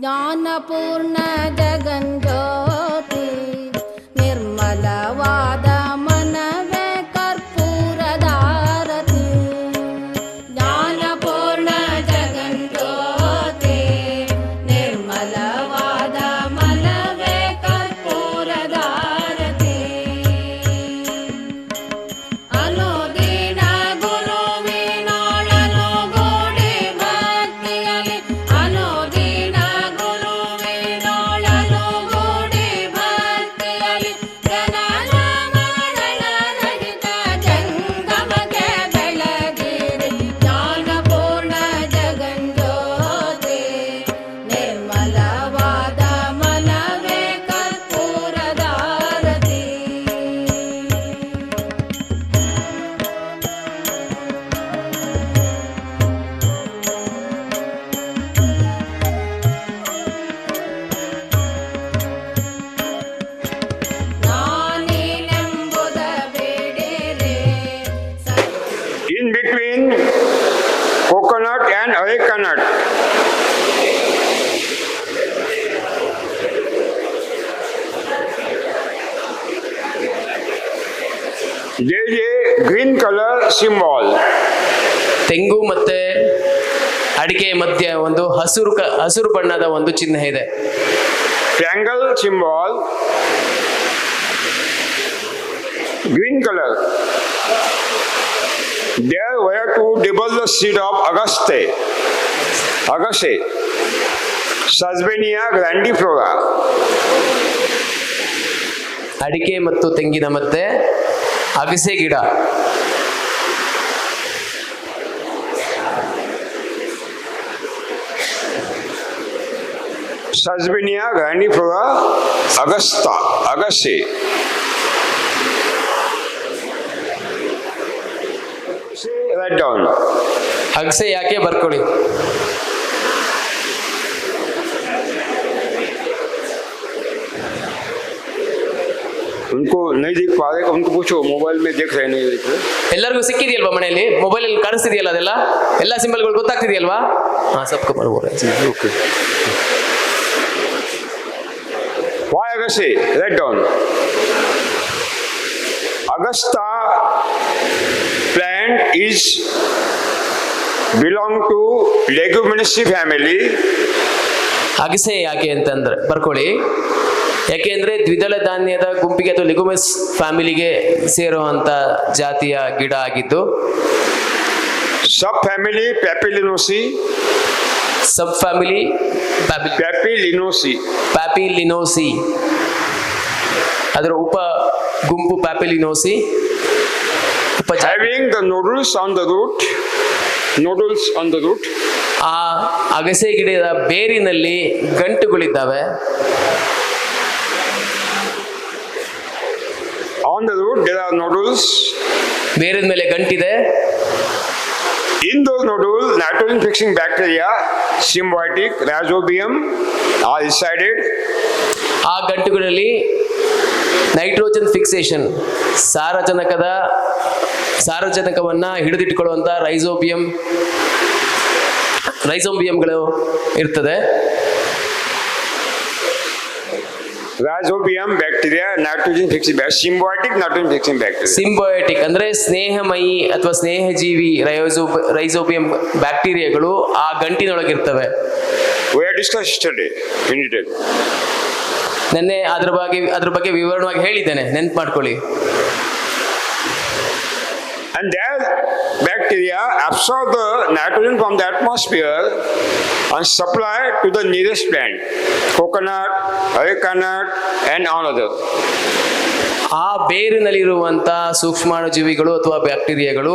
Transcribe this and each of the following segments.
ஞான Kannada. Green colour symbol. ತೆಂಗು ಮತ್ತೆ ಅಡಿಕೆ ಮಧ್ಯೆ ಒಂದು ಹಸಿರು ಹಸಿರು ಬಣ್ಣದ ಒಂದು ಚಿಹ್ನೆ ಇದೆ. Triangle symbol. Green colour. They were to dibble the seed of ಅಗಸ್ಟೇ ಅಗಶೆ ಸಜ್ಮೆಣಿಯ grandiflora ಅಡಿಕೆ ಮತ್ತು ತೆಂಗಿನ ಮತ್ತೆ ಅಗಸೆ ಗಿಡ. ಸಜ್ಮೆನಿಯ ಗ್ರ್ಯಾಂಡಿ ಪ್ರೊಡ ಅಗಸ್ತಾ ಅಗಸೆ ರೈಟ್ ಆನ್ ಅಗಸೆ ಯಾಕೆ ಬರ್ಕೊಳ್ಳಿ? उनको नहीं देख पा रहे उनको पूछो मोबाइल में देख रहे नहीं देख रहे ಎಲ್ಲರಿಗೂ ಸಿಕ್ಕಿದೆಯಲ್ವಾ ಮನೆಯಲ್ಲಿ ಮೊಬೈಲಲ್ಲಿ ಕಾಣಿಸ್ತಿದೆಯಲ್ಲ ಅದೆಲ್ಲ ಎಲ್ಲ ಸಿಂಬಲ್ಗಳು ಗೊತ್ತಾಗ್ತಿದೆಯಲ್ವಾ ಹಾ ಸಬ್ಕ ಮಾಡ್ಬೋದು Okay. Why Agasse? Write down. Augusta plant is belong to leguminaceae family. ಅಗಸೆ ಯಾಕೆ ಅಂತಂದ್ರೆ ಬರ್ಕೊಳ್ಳಿ ಯಾಕೆ ಅಂದ್ರೆ ದ್ವಿದಳ ಧಾನ್ಯದ ಗುಂಪಿಗೆ ಅಥವಾ ಲಿಗುಮೆಸ್ ಫ್ಯಾಮಿಲಿಗೆ ಸೇರುವಂತ ಜಾತಿಯ ಗಿಡ ಆಗಿದ್ದು subfamily papilionaceae subfamily papilionaceae papilionaceae ಅದರ ಉಪ ಗುಂಪು ಪ್ಯಾಪಿಲಿನೋಸಿ ಉಪ the nodules on the root nodules on the root ಆ ಅಗಸೆ ಗಿಡದ ಬೇರಿನಲ್ಲಿ ಗಂಟುಗಳಿದ್ದಾವೆ. On the root there are nodules ಮೇಲೆ ಗಂಟಿದೆ. In those nodule nitrogen fixing bacteria symbiotic rhizobium are decided ಆ ಗಂಟುಗಳಲ್ಲಿ ನೈಟ್ರೋಜನ್ ಫಿಕ್ಸೇಷನ್ ಸಾರಜನಕದ ಸಾರಜನಕವನ್ನ ಹಿಡಿದಿಟ್ಟುಕೊಳ್ಳುವಂತ ರೈಸೋಬಿಯಂ ರೈಸೋಬಿಯಂಗಳು ಇರ್ತದೆ. Rhizobium bacteria nitrogen fixing symbiotic nitrogen fixing bacteria. Symbiotic ಅಂದ್ರೆ ಸ್ನೇಹಮಯಿ ಅಥವಾ ಸ್ನೇಹಜೀವಿ ರೈಸೋಬ ರೈಸೋಬಿಯಂ ಬ್ಯಾಕ್ಟೀರಿಯಾಗಳು ಆ ಗಂಟಿನೊಳಗೆ ಇರ್ತವೆ we are discuss study in detail ನೆನ್ನೆ ಅದರ ಬಗ್ಗೆ ಅದರ ಬಗ್ಗೆ ವಿವರಣವಾಗಿ ಹೇಳಿದ್ದೇನೆ. ನೆನಪು ಮಾಡ್ಕೊಳ್ಳಿ. And bacteria absorb the nitrogen from the atmosphere and supply to the nearest plant, coconut, coconut, nut, and all other. ಆ ಸೂಕ್ಷ್ಮಾಣು ಜೀವಿಗಳು ಅಥವಾ ಬ್ಯಾಕ್ಟೀರಿಯಾಗಳು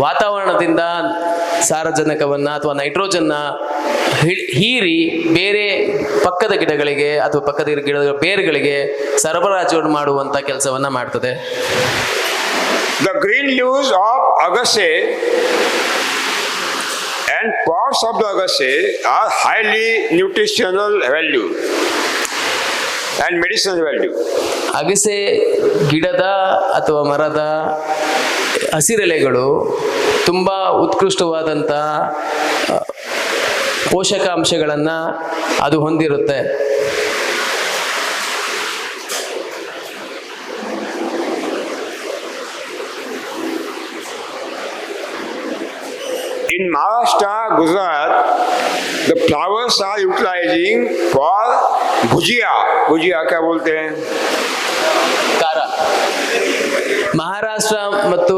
ವಾತಾವರಣದಿಂದ ಸಾರಜನಕವನ್ನ ಅಥವಾ ನೈಟ್ರೋಜನ್ನ ಹೀರಿ ಬೇರೆ ಪಕ್ಕದ ಗಿಡಗಳಿಗೆ ಅಥವಾ ಪಕ್ಕದ ಗಿಡಗಳ ಬೇರುಗಳಿಗೆ ಸರಬರಾಜು ಮಾಡುವಂತ ಕೆಲಸವನ್ನ ಮಾಡ್ತದೆ The green leaves of agase and parts of the agasse are highly nutritional value and medicinal value. ಅಗಸೆ ಗಿಡದ ಅಥವಾ ಮರದ ಹಸಿರೆಲೆಗಳು ತುಂಬ ಉತ್ಕೃಷ್ಟವಾದಂಥ ಪೋಷಕಾಂಶಗಳನ್ನು ಅದು ಹೊಂದಿರುತ್ತೆ In Maharashtra, Gujarat, the flowers are utilizing for bhujia. Bhujia क्या बोलते हैं ಖಾರ ಮಹಾರಾಷ್ಟ್ರ ಮತ್ತು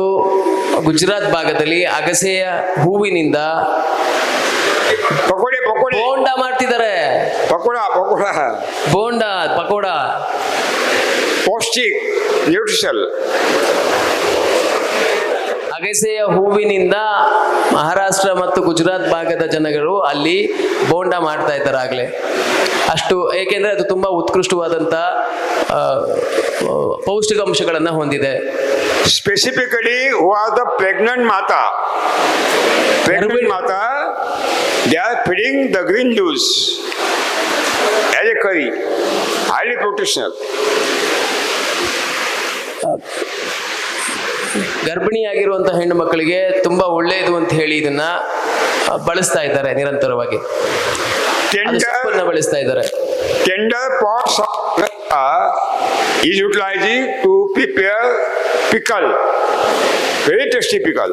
ಗುಜರಾತ್ ಭಾಗದಲ್ಲಿ ಅಗಸೆಯ ಹೂವಿನಿಂದ पकोड़े पकोड़े ಬೋಂಡ ಮಾಡ್ತಿದ್ದಾರೆ पकोड़ा पकोड़ा ಬೋಂಡ ಪಕೋಡ पौष्टिक न्यूट्रिशल ಅಗಸೆಯ ಹೂವಿನಿಂದ ಮಹಾರಾಷ್ಟ್ರ ಮತ್ತು ಗುಜರಾತ್ ಭಾಗದ ಜನಗಳು ಅಲ್ಲಿ ಬೋಂಡ ಮಾಡ್ತಾ ಇದ್ದಾರೆ ಅಷ್ಟು ಏಕೆಂದ್ರೆ ಅದು ತುಂಬಾ ಉತ್ಕೃಷ್ಟವಾದಂತ ಪೌಷ್ಟಿಕಾಂಶಗಳನ್ನ ಹೊಂದಿದೆ. ಸ್ಪೆಸಿಫಿಕಲಿ ವಾಸ್ ಪ್ರೆಗ್ನೆಂಟ್ ಮಾತಾ pregnant Mata they are feeding the green juice as a curry highly protectional ಗರ್ಭಿಣಿಯಾಗಿರುವಂಥ ಹೆಣ್ಣು ಮಕ್ಕಳಿಗೆ ತುಂಬ ಒಳ್ಳೆಯದು ಅಂತ ಹೇಳಿ ಇದನ್ನ ಬಳಸ್ತಾ ಇದ್ದಾರೆ ನಿರಂತರವಾಗಿ. ಬಳಸ್ತಾ ಇದ್ದಾರೆ. Tender parts is utilising to prepare pickle prepare pickle. Pickle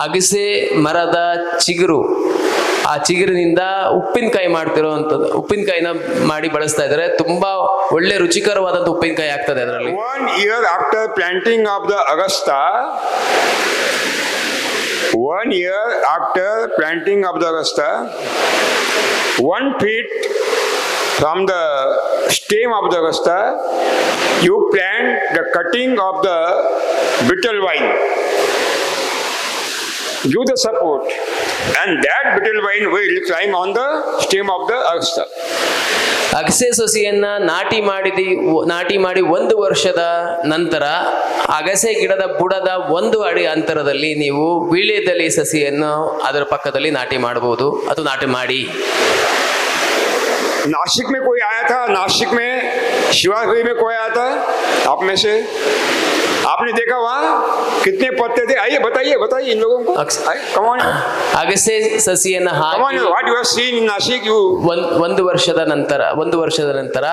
ಅಗಸೆ ಮರದ ಚಿಗುರು ಆ ಚಿಗುರಿನಿಂದ ಉಪ್ಪಿನಕಾಯಿ ಮಾಡ್ತಿರೋವಂಥದ್ದು. ಉಪ್ಪಿನಕಾಯಿನ ಮಾಡಿ ಬಳಸ್ತಾ ಇದ್ದಾರೆ. ತುಂಬಾ ಒಳ್ಳೆ ರುಚಿಕರವಾದಂತ ಉಪ್ಪಿನಕಾಯಿ ಆಗ್ತದೆ ಅದರಲ್ಲಿ. One year after planting of the agasta one year after planting of the agasta one feet from the stem of the Augusta you plant the cutting of the betel vine give the support. and that betel vine will climb on the stem of the Augusta ಅಗಸೆ ಸೊಸೆಯನ್ನ ನಾಟಿ ಮಾಡಿದಿ ನಾಟಿ ಮಾಡಿ ಒಂದು ವರ್ಷದ ನಂತರ ಅಗಸೆ ಗಿಡದ ಬುಡದ ಒಂದು ಅಡಿ ಅಂತರದಲ್ಲಿ ನೀವು ವೀಳ್ಯದೆಲೆ ಸಸಿಯನ್ನು ಅದರ ಪಕ್ಕದಲ್ಲಿ ನಾಟಿ ಮಾಡಬಹುದು ಅದು ನಾಟಿ ಮಾಡಿ नासिक में कोई आया था नासिक में शिवाजी में कोई आया था आप में से आपने देखा वहाँ कितने पत्ते थे आइए बताइए बताइए इन लोगों को अक्स- कमान ಅಗಸೆ ಸಸಿಯನ್ನ कमान ಹಾಕಿ what you have seen in Nashik you ಒಂದ್ ಒಂದು ವರ್ಷದ ನಂತರ ಒಂದು ವರ್ಷದ ನಂತರ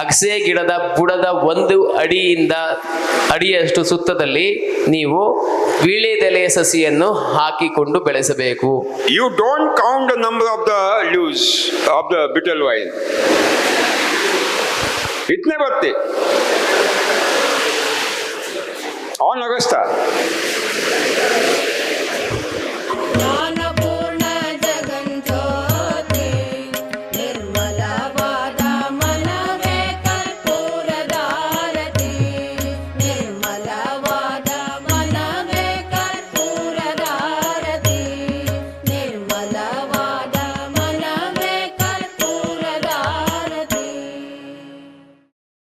ಅಗಸೆ ಗಿಡದ ಬುಡದ ಒಂದು ಅಡಿಯಿಂದ ಅಡಿಯಷ್ಟು ಸುತ್ತದಲ್ಲಿ ನೀವು ವೀಳ್ಯದೆಲೆಯ ಸಸಿಯನ್ನು ಹಾಕಿಕೊಂಡು ಬೆಳೆಸಬೇಕು you don't count the number of the leaves of the betel vine इतने पत्ते ऑन अगस्ता